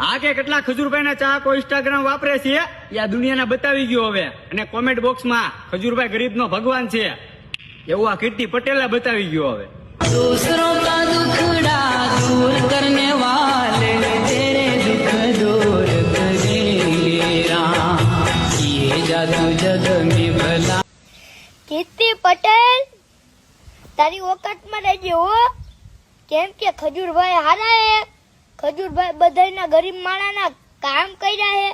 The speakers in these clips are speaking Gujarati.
હા કે કેટલા ખજૂરભાઈ ના ચાહકો ઇન્સ્ટાગ્રામ વાપરે છે એ આ દુનિયાના બતાવી ગયો હવે. અને કોમેન્ટ બોક્સમાં ખજૂરભાઈ ગરીબ નો ભગવાન છે. એવું આ કીર્તિ પટેલ બતાવી ગયો હવે. કીર્તિ પટેલ તારી ઓકાતમાં રહેજે કેમ કે ખજૂરભાઈ હારા ખજૂરભાઈ બધાના ગરીબ માણાના કામ કર્યા હે.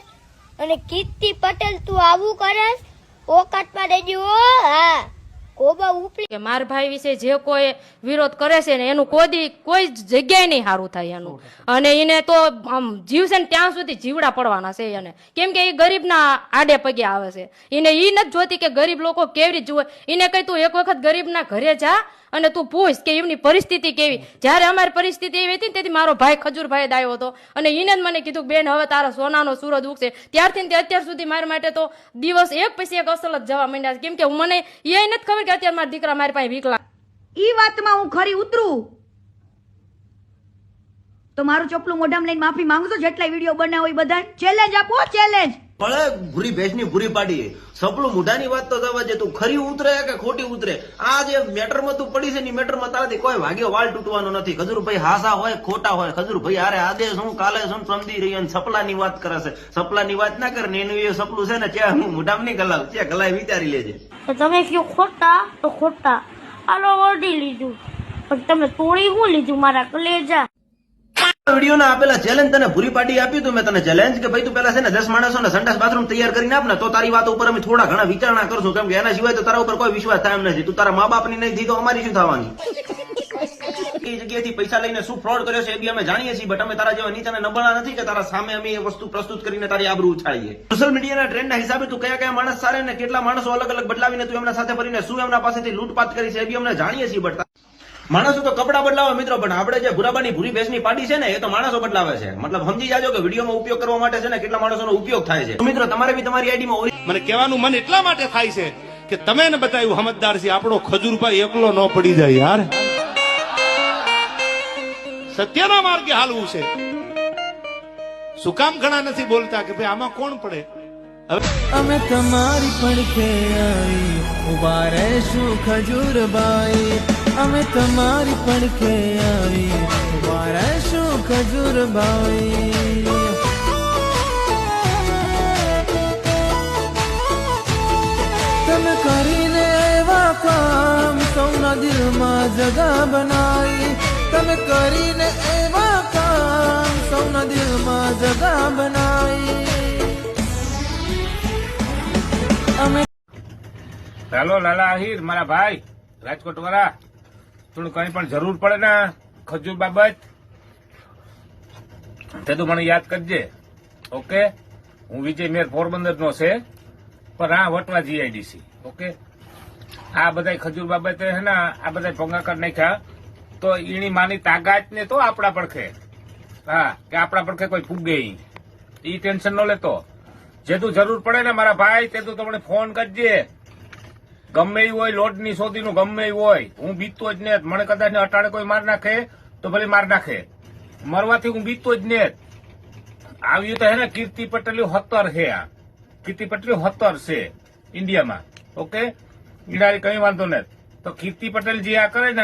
અને કીર્તિ પટેલ તું આવું કરે ઓકાતમાં રહેજે હો હા. કોબા ઉપડી કે મારા ભાઈ વિશે જે કોઈ વિરોધ કરે છે ને એનું કોદી કોઈ જ જગ્યાએ નહીં સારું થાય એનું. અને એને તો આમ જીવશે ને ત્યાં સુધી જીવડા પડવાના છે એને. કેમ કે એ ગરીબના આડે પગે આવે છે. એને એ નથી જોતી કે ગરીબ લોકો કેવી રીતે જુએ. એને કહી તું એક વખત ગરીબના ઘરે જા અને તું પૂછ કે એમની પરિસ્થિતિ કેવી. જ્યારે અમારી પરિસ્થિતિ એવી હતી ને તેથી મારો ભાઈ ખજૂરભાઈ આવ્યો હતો. અને એને જ મને કીધું બેન, હવે તારા સોનાનો સૂરજ ઉગશે. ત્યારથી તે અત્યાર સુધી મારા માટે તો દિવસ એક પછી એક અસલ જ જવા માંડ્યા કેમ કે હું મને એ નથી ખબર કે અત્યારે મારા દીકરા મારી પાસે વિકલા. ઈ વાતમાં હું ખરી ઉતરું. તો મારું ચોપલું મોઢામાં લઈને માફી માંગતો જેટલા વીડિયો બનાવો એ બધા ચેલેન્જ આપો ચેલેન્જ ભલે ભૂરી ભેંસની ભૂરી પાડી. સપલું મુઢાની વાત તો થવા છે તું ખરી ઉતરે કે ખોટી ઉતરે? આ જે મેટરમાં તું પડી છે ની મેટરમાં તારાથી કોઈ વાગ્યો વાળ તૂટવાનો નથી. ખજૂરભાઈ હાસા હોય, ખોટા હોય. ખજૂરભાઈ હારે આજે શું કાલે શું સમજી રહી અને સપલાની વાત કરે છે. સપલાની વાત ના કરે ને એનું એ સપલું છે ને ચે હું મુઢામ નહીં ગલાવ ચે ગલાય વિચારી લેજે. તમે કયો ખોટા? તો ખોટા. આલો ઓઢી લીધું. પણ તમે તોડી હું લીધું મારા કલેજા? વીડિયો ના આપેલા ચેલેન્જ તને પૂરી પાડી આપ્યું તું. મેં તને ચેલેન્જ કે ભાઈ તું પેલા છે ને દસ માણસો ને સંડાસ બાથરૂમ તૈયાર કરીને આપ તો તારી વાત ઉપર અમે થોડા ઘણા વિચારણા કરશું. કેમ કે એના સિવાય તો તારા ઉપર કોઈ વિશ્વાસ થાય નથી. તું તારા મા બાપની નહીં થઈ તો અમારી શું થવાની? એ જગ્યાએથી પૈસા લઈને શું ફ્રોડ કર્યો છે એ બી અમે જાણીએ છીએ બટ અમે તારા જેવા નીચે નબળા નથી કે તારા સામે અમે એ વસ્તુ પ્રસ્તુત કરીને તારી આબરૂ ઉછાળીએ. સોશિયલ મીડિયાના ટ્રેન્ડના હિસાબે તું કયા કયા માણસ સારે ને કેટલા માણસો અલગ અલગ બદલાવીને તું એમના સાથે ફરીને શું એમના પાસેથી લૂંટપાટ કરી છે એ બી અમને જાણીએ છીએ બટ માણસો તો કપડા બદલાવે મિત્રો પણ આપણે જે ભૂરાબાની ભૂરી ભેંસની પાડી છે ને એ તો માણસો બદલાવે છે. મતલબ સમજી જાજો કે વિડીયોમાં ઉપયોગ કરવા માટે છે ને કેટલા માણસોનો ઉપયોગ થાય છે. મિત્રો તમારે બી તમારી આઈડીમાં મને કહેવાનું મન એટલા માટે થાય છે કે તમે ને બતાવ્યું સમજદાર છે આપણો ખજૂરભાઈ એકલો ન પડી જાય યાર. સત્યના માર્ગે હાલવું છે. શું કામ ઘણા નથી બોલતા કે ભાઈ આમાં કોણ પડે? હવે અમે તમારી પડખે આવી ઊભા રહેશું ખજૂરબાઈ અમે તમારી પડખે આવી, મારા શું ખજૂર ભાવી તમે કરીને એવા કામ સૌના દિલમાં જગા બનાવી. તમે કરીને એવા કામ સૌના દિલમાં જગા બનાવી. અમે ચાલો લાલા આહિર, મારા ભાઈ રાજકોટ વાળા થોડું કઈ પણ જરૂર પડે ને ખજૂર બાબત, તે તું મને યાદ કરજે. ઓકે? હું વિજય મેર પોરબંદર નો છે, પણ આ વટવા જીઆઈડીસી ઓકે? આ બધા ખજૂર બાબતે હે ને, આ બધા ભંગા કરી નાખ્યા. તો એની માની તાકાત ને તો આપણા પડખે. હા, કે આપણા પડખે કોઈ ફૂગે એ ટેન્શન ન લેતો. જે તું જરૂર પડે ને મારા ભાઈ તે તું તમને ફોન કરજે. ગમે એવું હોય, લોટની સોદીનું ગમે એવું હોય, હું બીતતો જ નેત. મને કદાચ ને અટાડે કોઈ માર નાખે, તો ભલે માર નાખે. મરવાથી હું બીતતો જ નેત. આવ્યું તો હે ને, કીર્તિ પટેલ હતર છે આ. કીર્તિ પટેલ હતર છે ઇન્ડિયામાં. ઓકે? ઈડારી કઈ વાંધો નથી તો કીર્તિ પટેલ જે આ કરે ને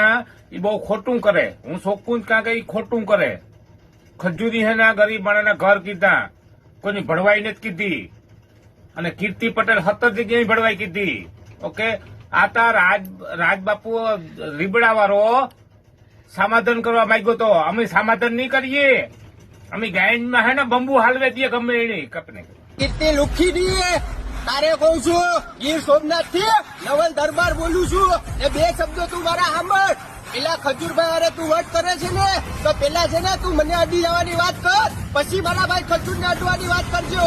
એ બહુ ખોટું કરે. હું શોખું જ કાં ઈ ખોટું કરે. ખજૂરી હે ના ગરીબ માણસના ઘર કીધા. કોઈની ભણવાઈ નથી કીધી. અને કીર્તિ પટેલ હતર જગ્યાએ ભણવાઈ કીધી. ઓકે? આ તા રાજ રાજબાપુ રીબડા વાળો સમાધાન કરવા માંગ્યો તો. અમે સમાધાન નહીં કરીએ. અમે ગાયનમાં હે ને બંબુ હાલવે દઈએ ગમે એની, કપને. કેટલી લુખી દીએ તારે કહું છું, ગીર સોમનાથથી નવલ દરબાર બોલું છું. એ બે શબ્દો તું મારા સાંભળ. પેલા ખજૂરભાઈ અરે તું વટ કરે છે ને, તો પેલા છે ને તું મને અડી જવાની વાત કર. પછી મારા ભાઈ ખજૂર ને અડવાની વાત કરજે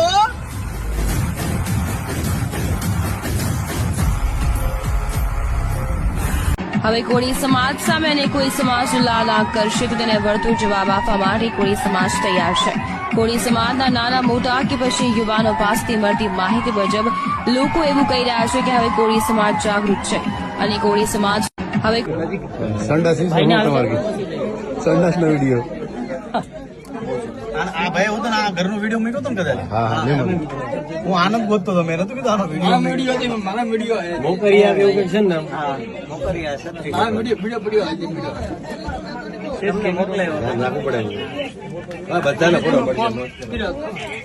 હવે કોળી સમાજ સામે અને કોઈ સમાજ લાલ કરશે તો તેને વળતો જવાબ આપવા માટે કોળી સમાજ તૈયાર છે. કોળી સમાજના નાના મોટા કે પછી યુવાનો પાસેથી મળતી માહિતી મુજબ લોકો એવું કહી રહ્યા છે કે હવે કોળી સમાજ જાગૃત છે. અને કોળી સમાજ હવે વીડિયો. આ ભાઈ હું તો ઘરનો વીડિયો મૂક્યો તો કદાચ? હું આનંદ ગોતતો હતો મેં નતું કીધું આનો વીડિયો વીડિયો મારા વીડિયો મોકરિયા એવું કઈ છે ને હા મોકરિયા છે મારા વીડિયો વીડિયો વીડિયો આજે વીડિયો મોકલાયો. લાગુ પડે હા બધાને ફોટો પડશે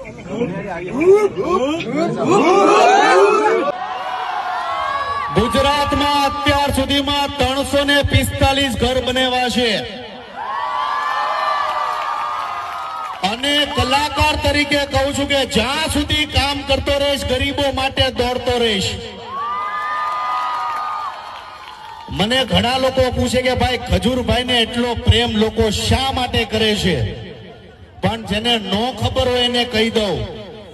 ગુજરાતમાં અત્યાર સુધીમાં ત્રણસો ને પિસ્તાલીસ ઘર બનેવા છે. અને કલાકાર તરીકે કહું છું કે જ્યાં સુધી કામ કરતો રહીશ, ગરીબો માટે દોડતો રહીશ. મને ઘણા લોકો પૂછે કે ભાઈ ખજૂરભાઈ ને એટલો પ્રેમ લોકો શા માટે કરે છે? પણ જેને નો ખબર હોય એને કહી દઉં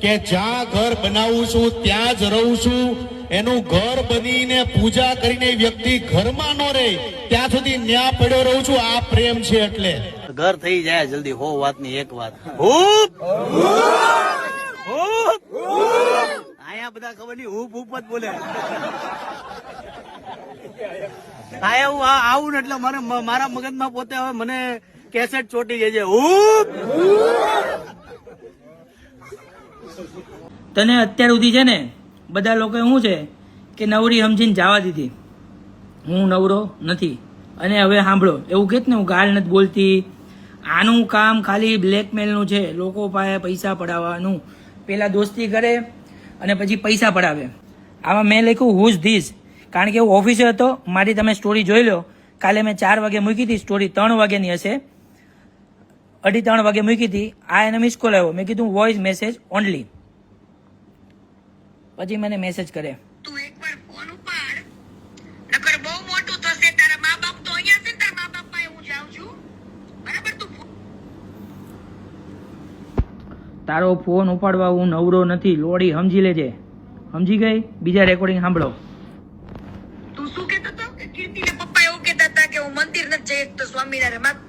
કે જ્યાં ઘર બનાવું છું, ત્યાં જ રહું છું. એનું ઘર બનીને પૂજા કરીને વ્યક્તિ ઘરમાં ન રહે, ત્યાં સુધી ન્યા પડ્યો રહું છું. આ પ્રેમ છે એટલે. ઘર થઈ જાય જલ્દી, હો વાતની એક વાત. હૂપ! હૂપ! અહીંયા બધા ખબર નહીં, હુપ હુપ જ બોલે. આયા હું આવું ને એટલે મારે મારા મગજમાં પોતે હવે મને કેસેટ ચોટી ગઈ છે. હુપ! તને અત્યાર સુધી છે ને બધા લોકોએ શું છે કે નવરી સમજીને જવા દીધી. હું નવરો નથી. અને હવે સાંભળો, એવું કે ને હું ગાળ નથી બોલતી? આનું કામ ખાલી બ્લેકમેલનું છે. લોકો પાસે પૈસા પડાવવાનું. પહેલાં દોસ્તી કરે અને પછી પૈસા પડાવે. આમાં મેં લખ્યું હુઝ ધીસ કારણ કે હું ઓફિસે હતો. મારી તમે સ્ટોરી જોઈ લો. કાલે મેં ચાર વાગે મૂકી હતી. સ્ટોરી ત્રણ વાગ્યાની હશે. અઢી ત્રણ વાગે મૂકી હતી. આ એને મિસ કોલ આવ્યો. મેં કીધું વોઇસ મેસેજ ઓનલી પછી મને મેસેજ કરે તું એકવાર ફોન ઉપાડ નકર બહુ મોટું થશે તારા મા બાપ તો અહીંયા છે ને તારા મા બાપ પાસે હું જાઉં છું બરાબર તું તારો ફોન ઉપાડવા હું નવરો નથી લોડી સમજી લેજે. સમજી ગઈ? બીજા રેકોર્ડિંગ સાંભળો. તું શું કહેતો હતો? કીર્તિના પપ્પા એવું કહેતા હતા કે હું મંદિર નથી જઈ તો સ્વામિનારાયણ.